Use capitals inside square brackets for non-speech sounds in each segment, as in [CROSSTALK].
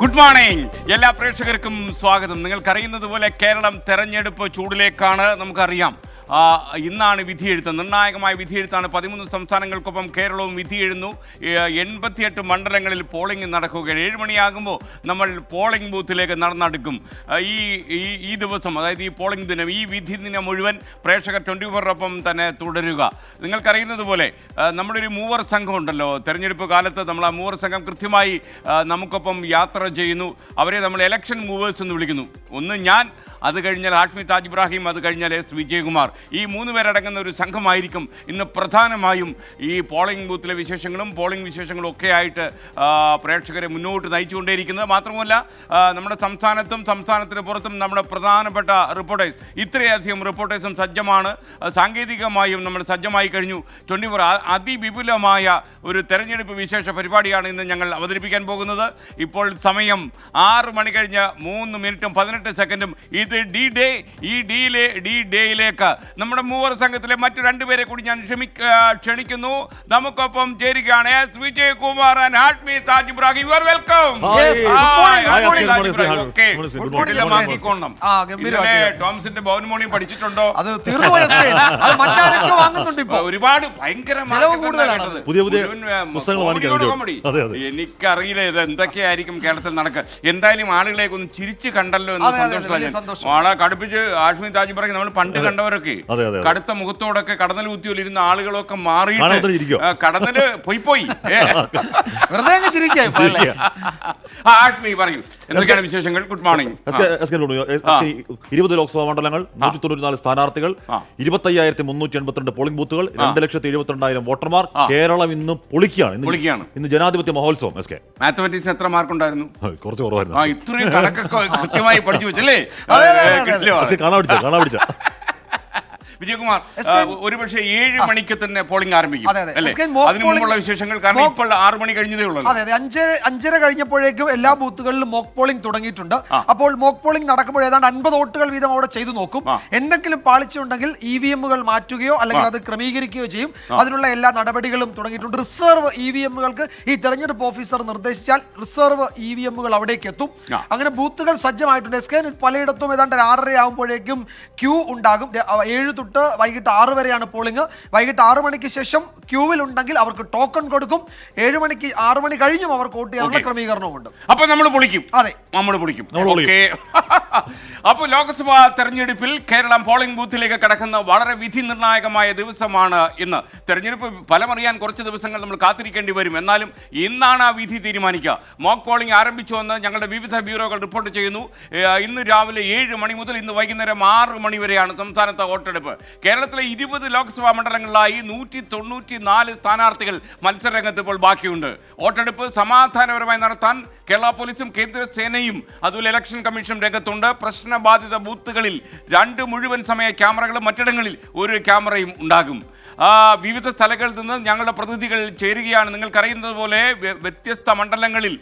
Good morning എല്ലാ പ്രേക്ഷകർക്കും സ്വാഗതം. നിങ്ങൾക്കറിയുന്നത് പോലെ കേരളം തെരഞ്ഞെടുപ്പ് ചൂടിലേക്കാണ്. നമുക്കറിയാം. ഇന്നാണ് വിധിയെഴുത്ത്. നിർണായകമായ വിധിയെഴുത്താണ് പതിമൂന്ന് സംസ്ഥാനങ്ങൾക്കൊപ്പം കേരളവും വിധിയെഴുന്നു. എൺപത്തിയെട്ട് മണ്ഡലങ്ങളിൽ പോളിംഗ് നടക്കുക ഏഴ് മണിയാകുമ്പോൾ നമ്മൾ പോളിംഗ് ബൂത്തിലേക്ക് നടന്നെടുക്കും. ഈ ഈ- ദിവസം അതായത് ഈ പോളിംഗ് ദിനം ഈ വിധി ദിനം മുഴുവൻ പ്രേക്ഷകർ ട്വന്റി ഫോറിനൊപ്പം തന്നെ തുടരുക. നിങ്ങൾക്കറിയുന്നത് പോലെ നമ്മുടെ ഒരു മൂവർ സംഘമുണ്ടല്ലോ. തെരഞ്ഞെടുപ്പ് കാലത്ത് നമ്മൾ ആ മൂവർ സംഘം കൃത്യമായി നമുക്കൊപ്പം യാത്ര ചെയ്യുന്നു. അവരെ നമ്മൾ എലക്ഷൻ മൂവേഴ്സ് എന്ന് വിളിക്കുന്നു. ഒന്ന് ഞാൻ അത് കഴിഞ്ഞാൽ ആഷ്മി താജ് ഇബ്രാഹിം അത് കഴിഞ്ഞാൽ എസ് വിജയകുമാർ. ഈ മൂന്ന് പേരടങ്ങുന്ന ഒരു സംഘമായിരിക്കും ഇന്ന് പ്രധാനമായും ഈ പോളിംഗ് ബൂത്തിലെ വിശേഷങ്ങളും പോളിംഗ് വിശേഷങ്ങളും ഒക്കെ ആയിട്ട് പ്രേക്ഷകരെ മുന്നോട്ട് നയിച്ചുകൊണ്ടേയിരിക്കുന്നത്. മാത്രമല്ല നമ്മുടെ സംസ്ഥാനത്തും സംസ്ഥാനത്തിന് പുറത്തും നമ്മുടെ പ്രധാനപ്പെട്ട റിപ്പോർട്ടേഴ്സ് ഇത്രയധികം റിപ്പോർട്ടേഴ്സും സജ്ജമാണ്. സാങ്കേതികമായും നമ്മൾ സജ്ജമായി കഴിഞ്ഞു. ട്വന്റി ഫോർ അതിവിപുലമായ ഒരു തെരഞ്ഞെടുപ്പ് വിശേഷ പരിപാടിയാണ് ഇന്ന് ഞങ്ങൾ അവതരിപ്പിക്കാൻ പോകുന്നത്. ഇപ്പോൾ സമയം ആറ് മണി കഴിഞ്ഞ് മൂന്ന് മിനിറ്റും പതിനെട്ട് സെക്കൻഡും. ഇത് ഡി ഡേ ഈ ഡിയിലെ ഡി ഡേയിലേക്ക് നമ്മുടെ മൂവർ സംഘത്തിലെ മറ്റു രണ്ടുപേരെ കൂടി ഞാൻ ക്ഷമിക്ക ക്ഷണിക്കുന്നു. നമുക്കൊപ്പം ചേരുകയാണ് S Vijayakumar and Hashmi Taj Ibrahim you are welcome ടോംസിന്റെ ബൗൻമോണി പഠിച്ചിട്ടുണ്ടോ? അത് തീർന്നു പോയ അത് [LAUGHS] മറ്റാരൊക്കെ വാങ്ങുന്നുണ്ട് ഇപ്പൊ? ഒരുപാട്. എനിക്കറിയില്ല ഇത് എന്തൊക്കെയായിരിക്കും കേരളത്തിൽ നടക്കുക. എന്തായാലും ആളുകളെ ഒന്ന് ചിരിച്ചു കണ്ടല്ലോ എന്ന് അതെ, അതെ, അതെ, സന്തോഷമാണ് സന്തോഷം. വളരെ കടുപ്പിച്ച് ആഷ്മി താജ് പറയും നമ്മൾ പണ്ട് കണ്ടവരൊക്കെ. അതെ, അതെ, അതെ. കടുത്ത മുഖത്തോടൊക്കെ കടന്നൽ കുത്തിയോലിരുന്ന ആളുകളൊക്കെ മാറി? കടന്നൽ പോയി പോയി. [LAUGHS] വെറുതെ ആഷ്മി പറയൂ. എന്തൊക്കെയാണ് വിശേഷങ്ങൾ? ഗുഡ് മോർണിംഗ് ഇരുപത് ലോക്സഭാ മണ്ഡലങ്ങൾ നൂറ്റി തൊണ്ണൂറ്റിനാല് സ്ഥാനാർത്ഥികൾ. ഇരുപത്തയ്യായിരത്തി മുന്നൂറ്റി എൺപത്തിരണ്ട് പോളിംഗ് ബൂത്തുകൾ രണ്ട് ലക്ഷത്തി എഴുപത്തിരണ്ടായിരം വോട്ടർമാർ കേരളം ഇന്ന് പൊളിക്കുകയാണ്. ഇന്ന് പൊളിക്കുകയാണ്. ഇന്ന് ജനാധിപത്യ മഹോത്സവം എസ് കെ. മാത്തമാറ്റിക്സ് എത്ര മാർക്ക് ഉണ്ടായിരുന്നു? കുറച്ച് ആ കുറവായിരുന്നു ഇത്രയും കണക്കൊക്കെ കൃത്യമായി പഠിച്ചു വെച്ചല്ലേ? അതെ, അതെ, കാണാ കാണാൻ പിടിച്ച കാണാൻ പിടിച്ച? വിജയകുമാർ ഒരുപക്ഷെ ഏഴ് മണിക്ക് തന്നെ പോളിംഗ് ആരംഭിക്കും അതിനു മുമ്പുള്ള വിശേഷങ്ങൾ കാരണം ഇപ്പോൾ ആറ് മണി കഴിഞ്ഞതേ ഉള്ളൂ അതെ അതെ. അഞ്ചര അഞ്ചര കഴിഞ്ഞപ്പോഴേക്കും എല്ലാ ബൂത്തുകളിലും മോക്ക് പോളിംഗ് തുടങ്ങിയിട്ടുണ്ട്. അപ്പോൾ മോക്ക് പോളിംഗ് നടക്കുമ്പോൾ ഏതാണ്ട് അൻപത് വോട്ടുകൾ വീതം അവിടെ ചെയ്തു നോക്കും. എന്തെങ്കിലും പാളിച്ചുണ്ടെങ്കിൽ ഇ വി എമ്മുകൾ മാറ്റുകയോ അല്ലെങ്കിൽ അത് ക്രമീകരിക്കുകയോ ചെയ്യും. അതിനുള്ള എല്ലാ നടപടികളും തുടങ്ങിയിട്ടുണ്ട്. റിസർവ് ഇ വി എമ്മുകൾക്ക് ഈ തെരഞ്ഞെടുപ്പ് ഓഫീസർ നിർദ്ദേശിച്ചാൽ റിസർവ് ഇ വി എമ്മുകൾ അവിടേക്ക് എത്തും. അങ്ങനെ ബൂത്തുകൾ സജ്ജമായിട്ടുണ്ട്. എസ് കെ പലയിടത്തും ഏതാണ്ട് ആറര ആകുമ്പോഴേക്കും ക്യൂ ഉണ്ടാകും. ഏഴ് തൊട്ട് വൈകിട്ട് ആറ് വരെയാണ് പോളിംഗ് വൈകിട്ട് ആറ് മണിക്ക് ശേഷം ക്യൂവിൽ ഉണ്ടെങ്കിൽ അവർക്ക് ടോക്കൺ കൊടുക്കും. ഏഴ് മണിക്ക് ആറ് മണി കഴിഞ്ഞും അവർക്ക് വോട്ട് ചെയ്യാനുള്ള ക്രമീകരണമുണ്ട് അപ്പൊ നമ്മൾ പൊളിക്കും. അതെ. നമ്മൾ പൊളിക്കും. [LAUGHS] അപ്പൊ അപ്പോൾ ലോക്സഭാ തെരഞ്ഞെടുപ്പിൽ കേരളം പോളിംഗ് ബൂത്തിലേക്ക് കടക്കുന്ന വളരെ വിധി നിർണായകമായ ദിവസമാണ് ഇന്ന്. തെരഞ്ഞെടുപ്പ് ഫലമറിയാൻ കുറച്ച് ദിവസങ്ങൾ നമ്മൾ കാത്തിരിക്കേണ്ടി വരും. എന്നാലും ഇന്നാണ് ആ വിധി തീരുമാനിക്കുക. മോക്ക് പോളിംഗ് ആരംഭിച്ചു എന്ന് ഞങ്ങളുടെ വിവിധ ബ്യൂറോകൾ റിപ്പോർട്ട് ചെയ്യുന്നു. ഇന്ന് രാവിലെ ഏഴ് മണി മുതൽ ഇന്ന് വൈകുന്നേരം ആറ് മണി വരെയാണ് സംസ്ഥാനത്തെ വോട്ടെടുപ്പ്. കേരളത്തിലെ ഇരുപത് ലോക്സഭാ മണ്ഡലങ്ങളിലായി നൂറ്റി തൊണ്ണൂറ്റി നാല് സ്ഥാനാർത്ഥികൾ മത്സരരംഗത്ത് ഇപ്പോൾ ബാക്കിയുണ്ട്. വോട്ടെടുപ്പ് സമാധാനപരമായി നടത്താൻ കേരള പോലീസും കേന്ദ്ര സേനയും അതുപോലെ ഇലക്ഷൻ കമ്മീഷനും രംഗത്തുണ്ട്. പ്രശ്നബാധിത ബൂത്തുകളിൽ രണ്ട് മുഴുവൻ സമയ ക്യാമറകളും മറ്റിടങ്ങളിൽ ഒരു ക്യാമറയും ഉണ്ടാകും. വിവിധ സ്ഥലങ്ങളിൽ നിന്ന് ഞങ്ങളുടെ പ്രതിനിധികൾ ചേരുകയാണ്. നിങ്ങൾക്കറിയുന്നത് പോലെ വ്യത്യസ്ത മണ്ഡലങ്ങളിൽ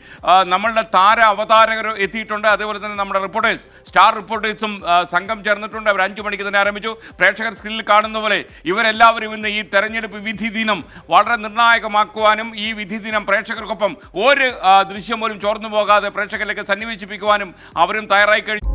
നമ്മളുടെ താര അവതാരകർ എത്തിയിട്ടുണ്ട്. അതേപോലെ തന്നെ നമ്മുടെ റിപ്പോർട്ടേഴ്സ് സ്റ്റാർ റിപ്പോർട്ടേഴ്സും സംഘം ചേർന്നിട്ടുണ്ട്. അവർ അഞ്ചു മണിക്ക് തന്നെ ആരംഭിച്ചു. പ്രേക്ഷകർ സ്ക്രീനിൽ കാണുന്ന പോലെ ഇവരെല്ലാവരും ഇന്ന് ഈ തെരഞ്ഞെടുപ്പ് വിധി ദിനം വളരെ നിർണായകമാക്കുവാനും ഈ വിധി ദിനം പ്രേക്ഷകർക്കൊപ്പം ഒരു ദൃശ്യം പോലും ചോർന്നു പോകാതെ പ്രേക്ഷകരിലേക്ക് സന്നിവേശിപ്പിക്കുവാനും അവരും തയ്യാറായി കഴിഞ്ഞു.